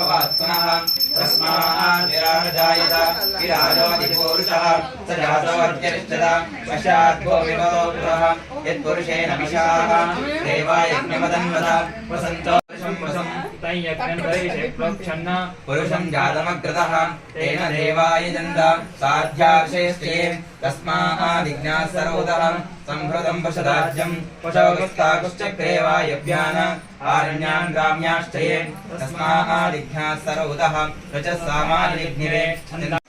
भवात् पुनः तस्मात् विराजजायत विराजोऽधिपूरुषः स जातोऽध्यरिष्ठत पश्चात् को विभवो पुरः यत्पुरुषेण विशाः देवायज्ञमदन्वत वसन्तो पुरुषं वसम् पुरुषं जातमग्रतः तेन देवाय जन्द साध्याविशेष्टे तस्मादिज्ञाः सरोदः सम्भृतं पशदाज्यं पशवगस्ताकुश्चक्रे आरण्यान् ग्राम्याश्चये तस्मादिज्ञाः सरोदः रजः सामान्यग्निरे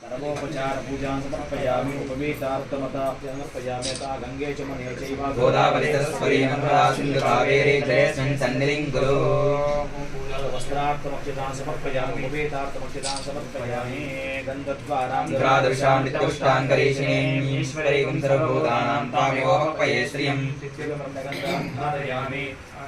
सर्वोपचार पूजां समर्पयामि उपवीतार्थमता समर्पयाम्यता गङ्गे च मने चैव गोदावरितस्वरी मन्मरासिन्धुकावेरे जयस्मिन् सन्निलिङ्गुलो वस्त्रार्थमक्षतां समर्पयामि उपवीतार्थमक्षतां समर्पयामि। गन्धद्वारां ग्रादृशां नित्यपुष्टां करीषिणीं ईश्वरैकं सर्वभूतानां तामेवोपये श्रियं चित्तगन्धां धारयामि।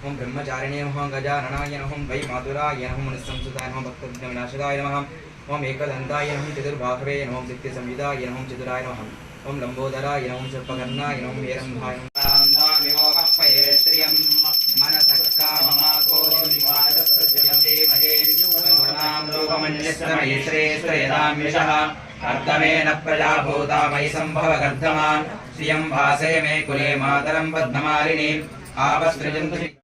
ॐ ब्रह्मचारिणे नमः, गजाननाय नमः, वै मातुराय नमः, मनुस्संसुताय नमः भक्तविघ्नविनाशकाय नमः ॐ एकदन्ताय नमः चतुर्बाहवे नमः सिद्धिसंविदाय नमः, चतुराय नमः ॐ लम्बोदराय नमः सर्पकर्णाय नमः हेरम्भाय अर्धमेन प्रजाभूता मयि सम्भवगर्धमान् श्रियं भासे मे कुले मातरं पद्ममालिनीम् आवसृजन्तु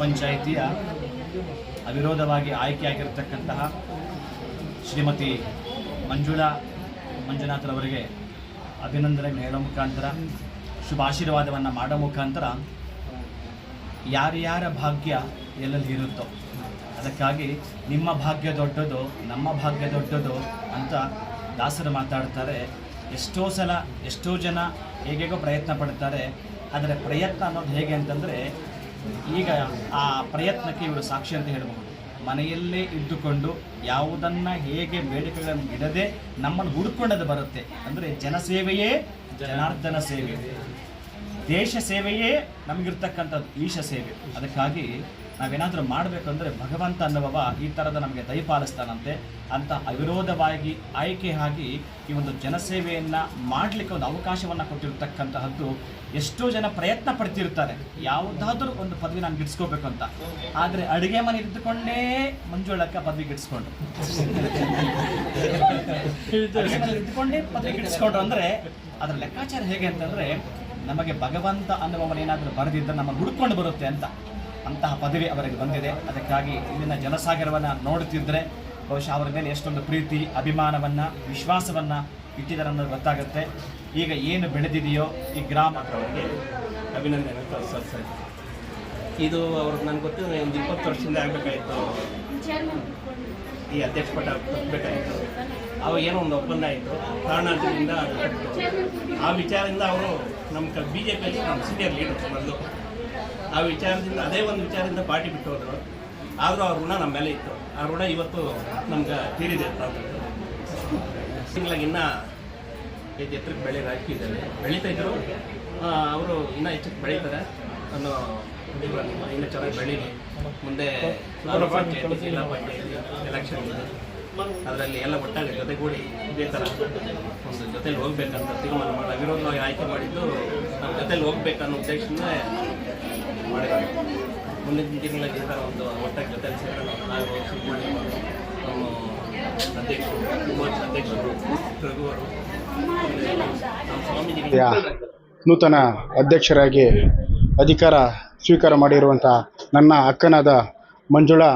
ಪಂಚಾಯಿತಿಯ ಅವಿರೋಧವಾಗಿ ಆಯ್ಕೆಯಾಗಿರತಕ್ಕಂತಹ ಶ್ರೀಮತಿ ಮಂಜುಳಾ ಮಂಜುನಾಥರವರಿಗೆ ಅಭಿನಂದನೆ ಹೇಳೋ ಮುಖಾಂತರ ಶುಭಾಶೀರ್ವಾದವನ್ನು ಮಾಡೋ ಮುಖಾಂತರ ಯಾರ್ಯಾರ ಭಾಗ್ಯ ಎಲ್ಲೆಲ್ಲಿ ಇರುತ್ತೋ ಅದಕ್ಕಾಗಿ ನಿಮ್ಮ ಭಾಗ್ಯ ದೊಡ್ಡದು, ನಮ್ಮ ಭಾಗ್ಯ ದೊಡ್ಡದು ಅಂತ ದಾಸರು ಮಾತಾಡ್ತಾರೆ. ಎಷ್ಟೋ ಸಲ ಎಷ್ಟೋ ಜನ ಹೇಗೆಗೋ ಪ್ರಯತ್ನ ಪಡ್ತಾರೆ. ಆದರೆ ಪ್ರಯತ್ನ ಅನ್ನೋದು ಹೇಗೆ ಅಂತಂದರೆ ಈಗ ಆ ಪ್ರಯತ್ನಕ್ಕೆ ಇವರು ಸಾಕ್ಷಿ ಅಂತ ಹೇಳಬಹುದು. ಮನೆಯಲ್ಲೇ ಇದ್ದುಕೊಂಡು ಯಾವುದನ್ನು ಹೇಗೆ ಬೇಡಿಕೆಗಳನ್ನು ಇಡದೆ ನಮ್ಮನ್ನು ಹುಡುಕೊಂಡದು ಬರುತ್ತೆ. ಅಂದರೆ ಜನಸೇವೆಯೇ ಜನಾರ್ದನ ಸೇವೆ. ದೇಶ ಸೇವೆಯೇ ನಮಗಿರ್ತಕ್ಕಂಥದ್ದು ಈಶ ಸೇವೆ. ಅದಕ್ಕಾಗಿ ನಾವೇನಾದರೂ ಮಾಡಬೇಕಂದ್ರೆ ಅಂದರೆ ಭಗವಂತ ಅನ್ನುವವ ಈ ಥರದ ನಮಗೆ ದಯಪಾಲಿಸ್ತಾನಂತೆ. ಅಂತ ಅವಿರೋಧವಾಗಿ ಆಯ್ಕೆ ಆಗಿ ಈ ಒಂದು ಜನಸೇವೆಯನ್ನು ಮಾಡಲಿಕ್ಕೆ ಒಂದು ಅವಕಾಶವನ್ನು ಕೊಟ್ಟಿರ್ತಕ್ಕಂತಹದ್ದು ಎಷ್ಟೋ ಜನ ಪ್ರಯತ್ನ ಪಡ್ತಿರ್ತಾರೆ. ಯಾವುದಾದ್ರೂ ಒಂದು ಪದವಿ ನಾನು ಗಿಡಿಸ್ಕೋಬೇಕು ಅಂತ. ಆದರೆ ಅಡುಗೆ ಮನೆ ಇದ್ದುಕೊಂಡೇ ಮಂಜುಳಕ್ಕ ಪದವಿ ಗಿಡಿಸ್ಕೊಂಡು. ಅಡುಗೆ ಮನೆ ಇದ್ದುಕೊಂಡೇ ಪದವಿ ಗಿಡಿಸ್ಕೊಂಡು ಅಂದರೆ ಅದರ ಲೆಕ್ಕಾಚಾರ ಹೇಗೆ ಅಂತಂದರೆ ನಮಗೆ ಭಗವಂತ ಅನ್ನುವವನೇನಾದರೂ ಬರೆದಿದ್ದರೆ ನಮ್ಮ ಹುಡ್ಕೊಂಡು ಬರುತ್ತೆ ಅಂತ. ಅಂತಹ ಪದವಿ ಅವರಿಗೆ ಬಂದಿದೆ. ಅದಕ್ಕಾಗಿ ಇಲ್ಲಿನ ಜನಸಾಗರವನ್ನು ನೋಡುತ್ತಿದ್ದರೆ ಬಹುಶಃ ಅವರ ಮೇಲೆ ಎಷ್ಟೊಂದು ಪ್ರೀತಿ, ಅಭಿಮಾನವನ್ನು, ವಿಶ್ವಾಸವನ್ನು ಇಟ್ಟಿದ್ದಾರೆ ಅನ್ನೋದು ಗೊತ್ತಾಗುತ್ತೆ. ಈಗ ಏನು ಬೆಳೆದಿದೆಯೋ ಈ ಗ್ರಾಮ ಅವರಿಗೆ ಅಭಿನಂದನೆ ಸರ್ ಇದು ಅವ್ರಿಗೆ ನನಗೆ ಗೊತ್ತು, ಒಂದು ಇಪ್ಪತ್ತು ವರ್ಷದಿಂದ ಆಗಬೇಕಾಯಿತು. ಈ ಅಧ್ಯಕ್ಷ ಪಟ್ಟ ತಪ್ಪಬೇಕಾಯಿತು ಅವಾಗ ಏನೋ ಒಂದು ಒಪ್ಪಂದ ಆಯಿತು. ಕಾರಣಾಂತರದಿಂದ ಆ ವಿಚಾರದಿಂದ ಅವರು ನಮ್ಮ ಬಿ ಜೆ ಪಿಯಲ್ಲಿ ನಮ್ಮ ಸೀನಿಯರ್ ಲೀಡರ್ ಮೊದಲು ಆ ವಿಚಾರದಿಂದ, ಅದೇ ಒಂದು ವಿಚಾರದಿಂದ ಪಾರ್ಟಿ ಬಿಟ್ಟು ಹೋದರು. ಆದರೂ ಆ ಋಣ ನಮ್ಮ ಮೇಲೆ ಇತ್ತು. ಆ ಋಣ ಇವತ್ತು ನಮ್ಗೆ ತೀರಿದೆ ತಿಂಗಳಾಗ ಇನ್ನೂ ಇದು ಎತ್ತರಕ್ಕೆ ಬೆಳೆ ಹಾಕಿದ್ದಾರೆ ಬೆಳೀತಾ ಇದ್ರು. ಅವರು ಇನ್ನೂ ಹೆಚ್ಚಕ್ಕೆ ಬೆಳೀತಾರೆ. ಅನ್ನೋ ಇನ್ನೂ ಚೆನ್ನಾಗಿ ಬೆಳೀಲಿ. ಮುಂದೆ ಎಲೆಕ್ಷನ್ ಅದರಲ್ಲಿ ಎಲ್ಲ ಒಟ್ಟಾಗಿ ಜೊತೆಗೂಡಿ ಇದೇ ಥರ ಒಂದು ಜೊತೆಲಿ ಹೋಗ್ಬೇಕಂತ ತೀರ್ಮಾನ ಮಾಡಿ, ಅವಿರೋಧವಾಗಿ ಆಯ್ಕೆ ಮಾಡಿದ್ದು ನಮ್ಮ ಜೊತೆಲಿ ಹೋಗ್ಬೇಕನ್ನೋ ಉದ್ದೇಶದಿಂದ ಮಾಡಿದ್ದಾರೆ ಮುಂದಿನ ತಿಂಗಳಲ್ಲಿ ಥರ ಒಂದು ಒಟ್ಟಾಗಿ ಜೊತೆ ಸೇರೋಣ ನಾವು ನಮ್ಮ ಅಧ್ಯಕ್ಷರು ಉಪಾಧ್ಯಕ್ಷ ಅಧ್ಯಕ್ಷರು, ರಘುವರು ನಮ್ಮ. ನೂತನ ಅಧ್ಯಕ್ಷರಾಗಿ ಅಧಿಕಾರ ಸ್ವೀಕಾರ ಮಾಡಿರುವಂಥ ನನ್ನ ಅಕ್ಕನಾದ ಮಂಜುಳಾ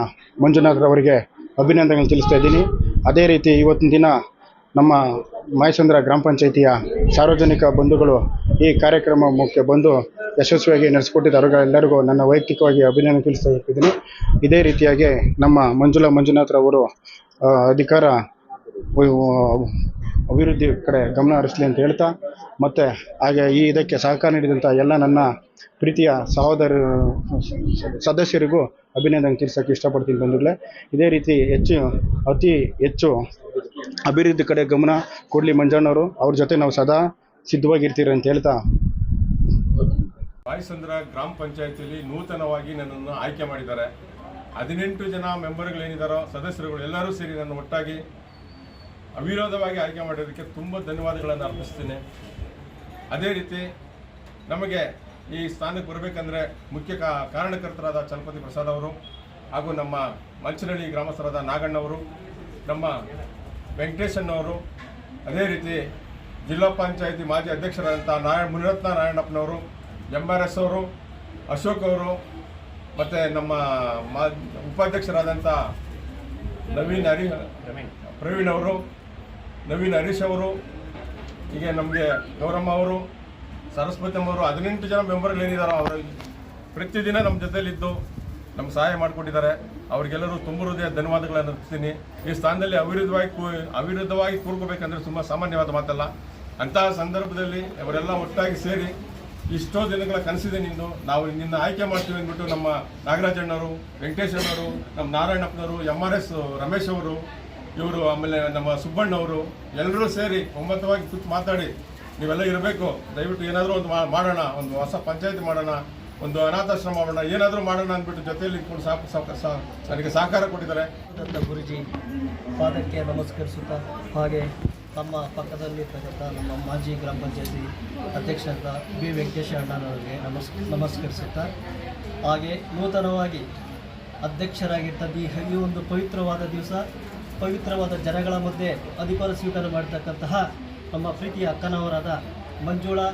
ಮಂಜುನಾಥ್ರವರಿಗೆ ಅಭಿನಂದನೆಗಳು ತಿಳಿಸ್ತಾ ಇದ್ದೀನಿ ಅದೇ ರೀತಿ ಇವತ್ತಿನ ದಿನ ನಮ್ಮ ಮಾಯಸಂದ್ರ ಗ್ರಾಮ ಪಂಚಾಯಿತಿಯ ಸಾರ್ವಜನಿಕ ಬಂಧುಗಳು ಈ ಕಾರ್ಯಕ್ರಮಕ್ಕೆ ಬಂದು ಯಶಸ್ವಿಯಾಗಿ ನಡೆಸಿಕೊಟ್ಟಿದ್ದ ಅವರಿಗೆಲ್ಲರಿಗೂ ನನ್ನ ವೈಯಕ್ತಿಕವಾಗಿ ಅಭಿನಂದನೆ ತಿಳಿಸ್ತಾ ಇದ್ದೀನಿ ಇದೇ ರೀತಿಯಾಗಿ ನಮ್ಮ ಮಂಜುಳಾ ಮಂಜುನಾಥ್ರವರು ಅಧಿಕಾರ ಅಭಿವೃದ್ಧಿ ಕಡೆ ಗಮನ ಹರಿಸಲಿ ಅಂತ ಹೇಳ್ತಾ, ಮತ್ತು ಹಾಗೆ ಈ ಇದಕ್ಕೆ ಸಹಕಾರ ನೀಡಿದಂಥ ಎಲ್ಲ ನನ್ನ ಪ್ರೀತಿಯ ಸಹೋದರ ಸದಸ್ಯರಿಗೂ ಅಭಿನಂದನೆ ತಿಳಿಸೋಕ್ಕೆ ಇಷ್ಟಪಡ್ತೀನಿ ಬಂಧುಗಳೇ. ಇದೇ ರೀತಿ ಹೆಚ್ಚು, ಅತಿ ಹೆಚ್ಚು ಅಭಿವೃದ್ಧಿ ಕಡೆ ಗಮನ ಕೊಡಲಿ ಮಂಜಣ್ಣವರು ಅವ್ರ ಜೊತೆ ನಾವು ಸದಾ ಸಿದ್ಧವಾಗಿರ್ತೀರಿ ಅಂತ ಹೇಳ್ತಾ ಬಾಯಿಸಂದ್ರ ಗ್ರಾಮ ಪಂಚಾಯತಿಯಲ್ಲಿ ನೂತನವಾಗಿ ನನ್ನನ್ನು ಆಯ್ಕೆ ಮಾಡಿದ್ದಾರೆ. ಹದಿನೆಂಟು ಜನ ಮೆಂಬರ್ಗಳೇನಿದ್ದಾರೋ ಸದಸ್ಯರುಗಳು ಎಲ್ಲರೂ ಸೇರಿ ನನ್ನ ಒಟ್ಟಾಗಿ ಅವಿರೋಧವಾಗಿ ಆಯ್ಕೆ ಮಾಡಿರೋದಕ್ಕೆ ತುಂಬ ಧನ್ಯವಾದಗಳನ್ನು ಅರ್ಪಿಸ್ತೇನೆ. ಅದೇ ರೀತಿ ನಮಗೆ ಈ ಸ್ಥಾನಕ್ಕೆ ಬರಬೇಕಂದ್ರೆ ಮುಖ್ಯ ಕಾರಣಕರ್ತರಾದ ಚಲಪತಿ ಪ್ರಸಾದ್ ಅವರು ಹಾಗೂ ನಮ್ಮ ಮಂಚನಹಳ್ಳಿ ಗ್ರಾಮಸ್ಥರಾದ ನಾಗಣ್ಣವರು ನಮ್ಮ ವೆಂಕಟೇಶಣ್ಣವರು ಅದೇ ರೀತಿ ಜಿಲ್ಲಾ ಪಂಚಾಯತಿ ಮಾಜಿ ಅಧ್ಯಕ್ಷರಾದಂಥ ನಾರಾಯಣ ಮುನಿರತ್ನ ನಾರಾಯಣಪ್ಪನವರು ಎಂ ಆರ್ ಎಸ್ ಅವರು ಅಶೋಕ್ ಅವರು ಮತ್ತು ನಮ್ಮ ಮಾ ಉಪಾಧ್ಯಕ್ಷರಾದಂಥ ನವೀನ್ ಹರಿ ಪ್ರವೀಣ್ ಅವರು ನವೀನ್ ಹರೀಶ್ ಅವರು ಹೀಗೆ ನಮಗೆ ಗೌರಮ್ಮ ಅವರು ಸರಸ್ವತಿ ಅವರು ಹದಿನೆಂಟು ಜನ ಮೆಂಬರ್ಗಳೇನಿದ್ದಾರೋ ಅವರು ಪ್ರತಿದಿನ ನಮ್ಮ ಜೊತೆಯಲ್ಲಿದ್ದು ನಮ್ಮ ಸಹಾಯ ಮಾಡಿಕೊಟ್ಟಿದ್ದಾರೆ. ಅವ್ರಿಗೆಲ್ಲರೂ ತುಂಬ ಹೃದಯ ಧನ್ಯವಾದಗಳನ್ನು ಅರ್ಪಿಸ್ತೀನಿ. ಈ ಸ್ಥಾನದಲ್ಲಿ ಅವಿರುದ್ಧವಾಗಿ ಕೂ ಅವಿರುದ್ಧವಾಗಿ ಕೂರ್ಕೋಬೇಕಂದ್ರೆ ತುಂಬ ಸಾಮಾನ್ಯವಾದ ಮಾತಲ್ಲ. ಅಂತಹ ಸಂದರ್ಭದಲ್ಲಿ ಅವರೆಲ್ಲ ಒಟ್ಟಾಗಿ ಸೇರಿ ಇಷ್ಟೋ ದಿನಗಳ ಕನಸಿದೆ ನಿಂದು. ನಾವು ನಿನ್ನ ಆಯ್ಕೆ ಮಾಡ್ತೀವಿ ಅಂದ್ಬಿಟ್ಟು ನಮ್ಮ ನಾಗರಾಜಣ್ಣವರು ವೆಂಕಟೇಶ್ ಅಣ್ಣವರು, ನಮ್ಮ ನಾರಾಯಣಪ್ಪನವರು ಎಂ ಆರ್ ಎಸ್ ರಮೇಶ್ ಅವರು, ಇವರು ಆಮೇಲೆ ನಮ್ಮ ಸುಬ್ಬಣ್ಣವರು ಎಲ್ಲರೂ ಸೇರಿ ಒಮ್ಮತವಾಗಿ ಕೂತು ಮಾತಾಡಿ, ನೀವೆಲ್ಲ ಇರಬೇಕು. ದಯವಿಟ್ಟು ಏನಾದರೂ ಒಂದು ಮಾಡೋಣ, ಒಂದು ಹೊಸ ಪಂಚಾಯತಿ ಮಾಡೋಣ, ಒಂದು ಅನಾಥಾಶ್ರಮ ಮಾಡೋಣ, ಏನಾದರೂ ಮಾಡೋಣ ಅಂದ್ಬಿಟ್ಟು ಜೊತೆಯಲ್ಲಿ ಕೂಡ ಸಾಕು ನನಗೆ ಸಹಕಾರ ಕೊಟ್ಟಿದ್ದಾರೆ. ಗುರುಜಿ, ಪಾದಕ್ಕೆ ನಮಸ್ಕರಿಸುತ್ತಾ, ಹಾಗೆ ನಮ್ಮ ಪಕ್ಕದಲ್ಲಿರ್ತಕ್ಕಂಥ ನಮ್ಮ ಮಾಜಿ ಗ್ರಾಮ ಪಂಚಾಯತಿ ಅಧ್ಯಕ್ಷರಾದ ಬಿ. ವೆಂಕಟೇಶ ಅಣ್ಣನವರಿಗೆ ನಮಸ್, ನಮಸ್ಕರಿಸುತ್ತಾ, ಹಾಗೆ ನೂತನವಾಗಿ ಅಧ್ಯಕ್ಷರಾಗಿರ್ತದೆ ಈ ಈ ಒಂದು ಪವಿತ್ರವಾದ ದಿವಸ, ಪವಿತ್ರವಾದ ಜನಗಳ ಮಧ್ಯೆ ಅಧಿಕಾರ ಸ್ವೀಕಾರ ಮಾಡತಕ್ಕಂತಹ ನಮ್ಮ ಪ್ರೀತಿಯ ಅಕ್ಕನವರಾದ ಮಂಜುಳಾ,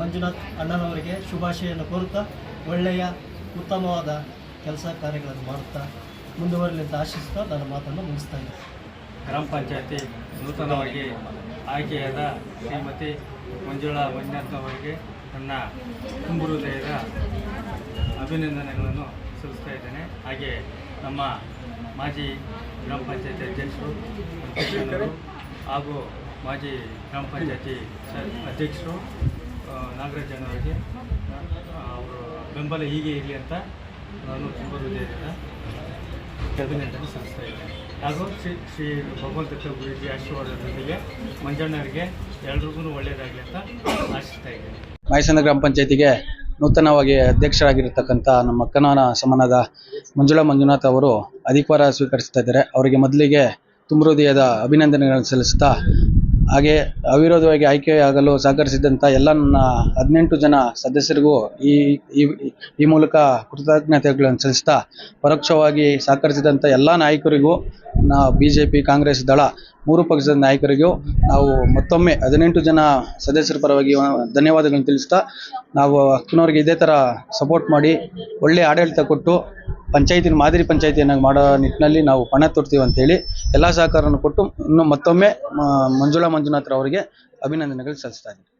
ಮಂಜುನಾಥ್ ಅಣ್ಣನವರಿಗೆ ಶುಭಾಶಯನ್ನು ಕೋರುತ್ತಾ, ಒಳ್ಳೆಯ ಉತ್ತಮವಾದ ಕೆಲಸ ಕಾರ್ಯಗಳನ್ನು ಮಾಡುತ್ತಾ ಮುಂದುವರಲಿ ಅಂತ ಆಶಿಸ್ತಾ ನನ್ನ ಮಾತನ್ನು ಮುಗಿಸ್ತಾ ಇದ್ದೀನಿ. ಗ್ರಾಮ ಪಂಚಾಯತಿ ನೂತನವಾಗಿ ಆಯ್ಕೆಯಾದ ಶ್ರೀಮತಿ ಮಂಜುಳಾ ಮಂಜುನಾಥ್ ಅವರಿಗೆ ನನ್ನ ತುಂಬು ಹೃದಯದ ಅಭಿನಂದನೆಗಳನ್ನು ಸಲ್ಲಿಸ್ತಾ ಇದ್ದೇನೆ. ಹಾಗೆ ನಮ್ಮ ಮಾಜಿ ಗ್ರಾಮ ಪಂಚಾಯತಿ ಅಧ್ಯಕ್ಷರು ಹಾಗೂ ಮಾಜಿ ಗ್ರಾಮ ಪಂಚಾಯತಿ ಅಧ್ಯಕ್ಷರು ನಾಗರಾಜನ್ ನಾಗರಾಜಣ್ಣವರಿಗೆ ಅವರು ಬೆಂಬಲ ಹೀಗೆ ಇರಲಿ ಅಂತ ನಾನು ತುಂಬ ಹೃದಯದಿಂದ ಅಭಿನಂದನೆ ಸಲ್ಲಿಸ್ತಾ ಇದ್ದೇನೆ. ಹಾಗೂ ಶ್ರೀ ಶ್ರೀ ಭಗವಂತ ಗುರುಜಿ ಆಶೀರ್ವಾದದೊಂದಿಗೆ ಮಂಜಣ್ಣವರಿಗೆ ಎಲ್ರಿಗೂ ಒಳ್ಳೆಯದಾಗಲಿ ಅಂತ ಆಶಿಸ್ತಾ ಇದ್ದೇನೆ. ಮೈಸೂರು ಗ್ರಾಮ ಪಂಚಾಯತಿಗೆ ನೂತನವಾಗಿ ಅಧ್ಯಕ್ಷರಾಗಿರ್ತಕ್ಕಂಥ ನಮ್ಮ ಅಕ್ಕನ ಸಮನದ ಮಂಜುಳಾ ಮಂಜುನಾಥ್ ಅವರು ಅಧಿಕಾರ ಸ್ವೀಕರಿಸ್ತಾ ಇದ್ದಾರೆ. ಅವರಿಗೆ ಮೊದಲಿಗೆ ತುಂಬ ಹೃದಯದ ಅಭಿನಂದನೆಗಳನ್ನು ಸಲ್ಲಿಸ್ತಾ ಹಾಗೆ ಅವಿರೋಧವಾಗಿ ಆಯ್ಕೆಯಾಗಲು ಸಹಕರಿಸಿದಂಥ ಎಲ್ಲ ನನ್ನ ಹದಿನೆಂಟು ಜನ ಸದಸ್ಯರಿಗೂ ಈ, ಈ- ಈ ಮೂಲಕ ಕೃತಜ್ಞತೆಗಳನ್ನು ಸಲ್ಲಿಸ್ತಾ ಪರೋಕ್ಷವಾಗಿ ಸಹಕರಿಸಿದಂಥ ಎಲ್ಲ ನಾಯಕರಿಗೂ, ನಾ ಬಿ ಜೆ ಪಿ ಕಾಂಗ್ರೆಸ್ ದಳ ಮೂರು ಪಕ್ಷದ ನಾಯಕರಿಗೂ ನಾವು ಮತ್ತೊಮ್ಮೆ ಹದಿನೆಂಟು ಜನ ಸದಸ್ಯರ ಪರವಾಗಿ ಧನ್ಯವಾದಗಳನ್ನು ತಿಳಿಸ್ತಾ ನಾವು ಅಕ್ಕನವ್ರಿಗೆ ಇದೇ ಥರ ಸಪೋರ್ಟ್ ಮಾಡಿ ಒಳ್ಳೆಯ ಆಡಳಿತ ಕೊಟ್ಟು ಪಂಚಾಯತಿನ ಮಾದರಿ ಪಂಚಾಯತಿಯನ್ನಾಗಿ ಮಾಡೋ ನಿಟ್ಟಿನಲ್ಲಿ ನಾವು ಪಣ ತೊಡ್ತೀವಿ ಅಂತೇಳಿ ಎಲ್ಲ ಸಹಕಾರವನ್ನು ಕೊಟ್ಟು ಇನ್ನು ಮತ್ತೊಮ್ಮೆ ಮಂಜುಳಾ ಮಂಜುನಾಥ್ ಅವರಿಗೆ ಅಭಿನಂದನೆಗಳು ಸಲ್ಲಿಸ್ತಾ ಇದ್ದೀನಿ.